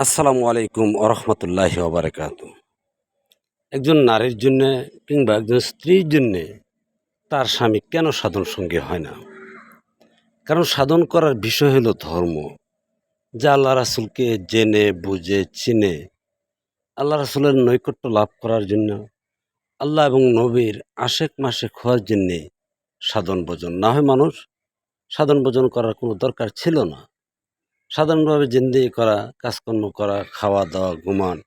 আসসালামু আলাইকুম আরহামতুল্লাহ ওবরাকাত একজন নারীর জন্য কিংবা একজন স্ত্রীর জন্যে তার স্বামী কেন সাধন সঙ্গী হয় না? কারণ সাধন করার বিষয় হলো ধর্ম। যা আল্লাহ রাসুলকে জেনে, বুঝে, চিনে। আল্লাহ রাসুলের নৈকট্য লাভ করার জন্য আল্লাহ এবং নবীর আশেক মাসেক হওয়ার জন্যে সাধন ভোজন। না হয় মানুষ সাধন ভোজন করার কোনো দরকার ছিল না। সাধারণভাবে জিন্দিগি করা, কাজকর্ম করা, খাওয়া দাওয়া, ঘুমান,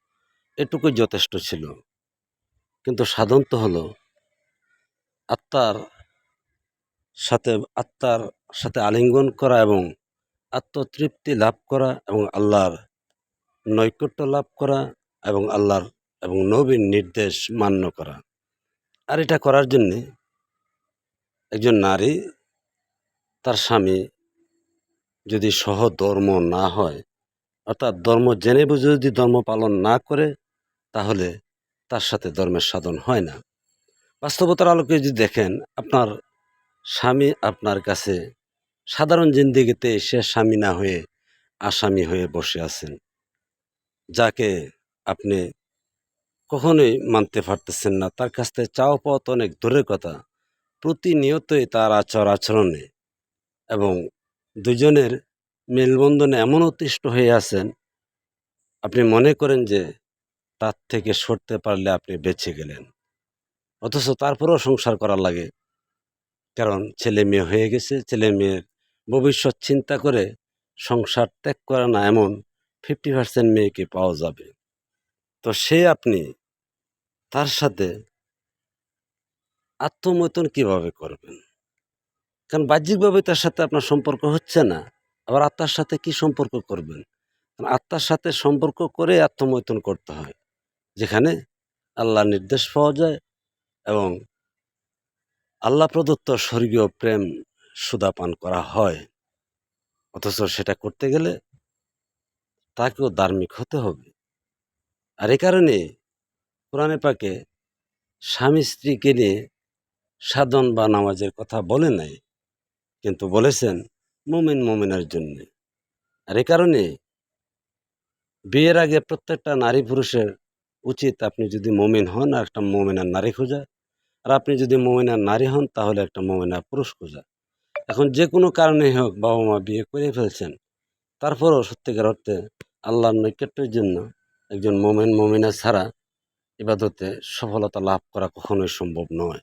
এটুকুই যথেষ্ট ছিল। কিন্তু সাধন তো হলো। আত্মার সাথে আত্মার সাথে আলিঙ্গন করা এবং আত্মতৃপ্তি লাভ করা এবং আল্লাহর নৈকট্য লাভ করা এবং আল্লাহর এবং নবীর নির্দেশ মান্য করা। আর এটা করার জন্যে একজন নারী তার স্বামী যদি সহ ধর্ম না হয়, অর্থাৎ ধর্ম জেনে বুঝে যদি ধর্ম পালন না করে, তাহলে তার সাথে ধর্মের সাধন হয় না। বাস্তবতার আলোকে যদি দেখেন, আপনার স্বামী আপনার কাছে সাধারণ জিন্দিগিতে সে স্বামী না হয়ে আসামি হয়ে বসে আছেন, যাকে আপনি কখনোই মানতে পারতেছেন না। তার কাছ থেকে চাও তো অনেক দূরের কথা। প্রতিনিয়তই তার আচার আচরণে এবং দুজনের মেলবন্ধনে এমন অতিষ্ঠ হয়ে আছেন, আপনি মনে করেন যে তার থেকে সরতে পারলে আপনি বেঁচে গেলেন। অথচ তারপরেও সংসার করা লাগে। কারণ ছেলে মেয়ে হয়ে গেছে, ছেলে মেয়ের ভবিষ্যৎ চিন্তা করে সংসার ত্যাগ করে না এমন ফিফটি পার্সেন্ট মেয়েকে পাওয়া যাবে। তো সে আপনি তার সাথে আত্মমৈতন কীভাবে করবেন? কারণ বাহ্যিকভাবে তার সাথে আপনার সম্পর্ক হচ্ছে না, আবার আত্মার সাথে কি সম্পর্ক করবেন? কারণ আত্মার সাথে সম্পর্ক করে আত্মমৈতন করতে হয়, যেখানে আল্লাহ নির্দেশ পাওয়া যায় এবং আল্লাহ প্রদত্ত স্বর্গীয় প্রেম সুদাপান করা হয়। অথচ সেটা করতে গেলে তাকেও ধার্মিক হতে হবে। আর এ কারণে কোরআনে পাকে স্বামী স্ত্রীকে নিয়ে সাধন বা নামাজের কথা বলে নাই। কিন্তু বলেছেন, মুমিন মুমিনের জন্য। আর এ কারণে বিয়ের আগে প্রত্যেকটা নারী পুরুষের উচিত আপনি যদি মমিন হন, আর একটা মমিনার নারী খোঁজা। আর আপনি যদি মমিনার নারী হন, তাহলে একটা মমিনার পুরুষ খোঁজা। এখন যে কোনো কারণে হোক বাবা মা বিয়ে করে ফেলছেন, তারপরও সত্যিকার অর্থে আল্লাহর নৈকট্যের জন্য একজন মোমেন মোমিনা ছাড়া ইবাদতে সফলতা লাভ করা কখনোই সম্ভব নয়।